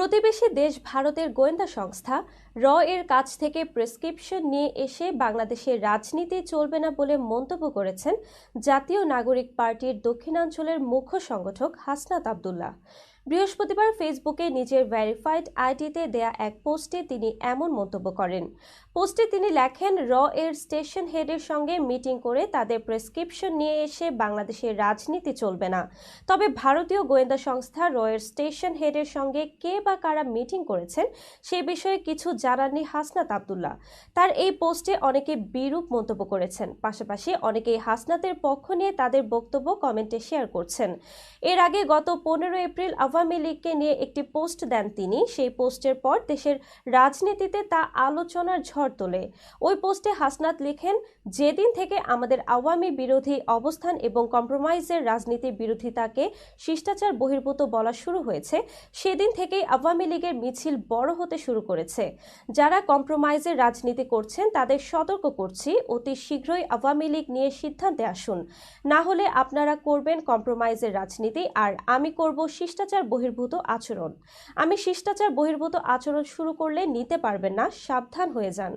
প্রতিবেশী দেশ ভারতের গোয়েন্দা সংস্থা র এর কাছ থেকে প্রেসক্রিপশন নিয়ে এসে বাংলাদেশের রাজনীতি চলবে না বলে মন্তব্য করেছেন জাতীয় নাগরিক পার্টির দক্ষিণাঞ্চলের মুখ্য সংগঠক হাসনাত আবদুল্লাহ। বৃহস্পতিবার ফেসবুকে নিজের ভেরিফাইড আইডিতে দেয়া এক পোস্টে তিনি এমন মন্তব্য করেন। পোস্টে তিনি লেখেন, র এর স্টেশন হেডের সঙ্গে মিটিং করে তাদের প্রেসক্রিপশন নিয়ে এসে বাংলাদেশের রাজনীতি চলবে না। তবে ভারতীয় গোয়েন্দা সংস্থা র এর স্টেশন হেডের সঙ্গে কে বা কারা মিটিং করেছেন সে বিষয়ে কিছু জানাননি হাসনাত আবদুল্লাহ। তার এই পোস্টে অনেকে বিরূপ মন্তব্য করেছেন। পাশাপাশি অনেকেই হাসনাতের পক্ষ নিয়ে তাদের বক্তব্য, কমেন্টে শেয়ার করছেন। এর আগে গত পনেরো এপ্রিল আওয়ামী লীগকে নিয়ে একটি পোস্ট দেন তিনি। সেই পোস্টের পর দেশের রাজনীতিতে তা আলোচনার ঝড় তোলে। ওই পোস্টে হাসনাত লিখেন, যেদিন থেকে আমাদের আওয়ামী বিরোধী অবস্থান এবং কম্প্রোমাইজের রাজনীতির বিরোধিতাকে শিষ্টাচার বহির্ভূত বলা শুরু হয়েছে, সেদিন থেকেই আওয়ামী লীগের মিছিল বড় হতে শুরু করেছে। যারা কম্প্রোমাইজের রাজনীতি করছেন, তাদের সতর্ক করছি। অতি শীঘ্রই আওয়ামী লীগ নিয়ে সিদ্ধান্তে আসুন। না হলে আপনারা করবেন কম্প্রোমাইজের রাজনীতি, আর আমি করব শিষ্টাচার বহির্ভূত আচরণ। আমি শিষ্টাচার বহির্ভূত আচরণ শুরু করলে নিতে পারবেন না, সাবধান হয়ে যান।